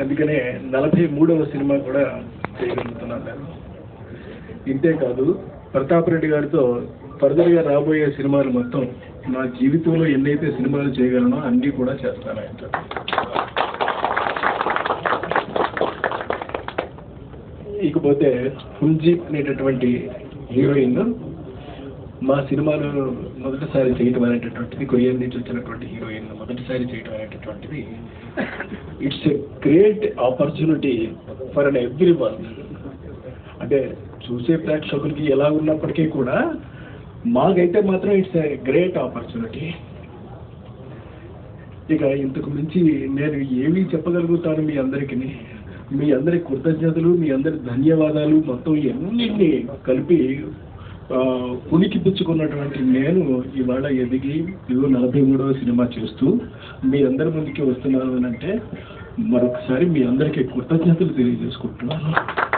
అందుకనే నలభై మూడవ సినిమా కూడా చేయగలుగుతున్నాను నేను. ఇంతే కాదు ప్రతాప్ రెడ్డి గారితో ఫర్దర్గా రాబోయే సినిమాలు మొత్తం నా జీవితంలో ఎన్నైతే సినిమాలు చేయగలనో అన్నీ కూడా చేస్తాను ఆయనతో ఇకపోతే హుంజీ అనేటటువంటి హీరోయిన్ మా సినిమాలో మొదటిసారి చేయటం అనేటటువంటిది కొరియన్ నుంచి వచ్చినటువంటి హీరోయిన్ మొదటిసారి చేయటం అనేటటువంటిది it's a great opportunity for an everyone అంటే చూసే ప్రేక్షకులకి ఎలా ఉన్నప్పటికీ కూడా మాకైతే మాత్రం ఇట్స్ ఎ గ్రేట్ ఆపర్చునిటీ ఇక ఇంతకు మించి నేను ఏమీ చెప్పగలుగుతాను మీ అందరికీ మీ అందరి కృతజ్ఞతలు మీ అందరి ధన్యవాదాలు. మొత్తం ఎన్నింటినీ కలిపి ఉనికి పుచ్చుకున్నటువంటి నేను ఇవాళ ఎదిగి ఇదిగో నలభై మూడవ సినిమా చేస్తూ మీ అందరి ముందుకి వస్తున్నాను అని అంటే మరొకసారి మీ అందరికీ కృతజ్ఞతలు తెలియజేసుకుంటున్నాను.